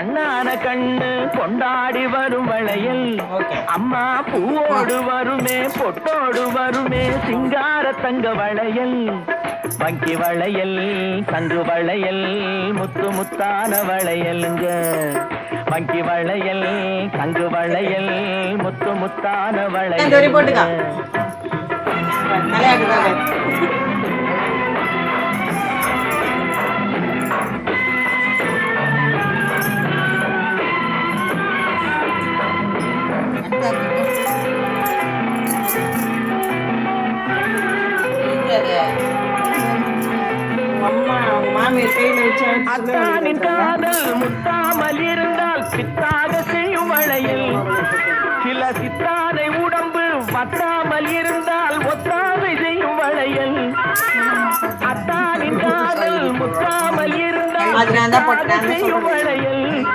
அண்ணான கண்ணு கொண்டாடி வரும் வளையல். அம்மா பூவோடு வருமே பொட்டோடு வருமே சிங்கார தங்க வளையல். வங்கி வளையல் தங்கு வளையல் முத்து முத்தான வளையலுங்க வங்கி வளையல் தங்கு வளையல் முத்து முத்தான. வளையல் அத்தானின் காதல் முத்தாமல் இருந்தால் சித்தாக செய்யும் வளையல். சில சித்தானை உடம்பு வத்தாமல் இருந்தால் ஒத்தாமை செய்யும் வளையல் அத்தானின் காதல் முத்தாமல் இருந்தால் செய்யும். வளையல்.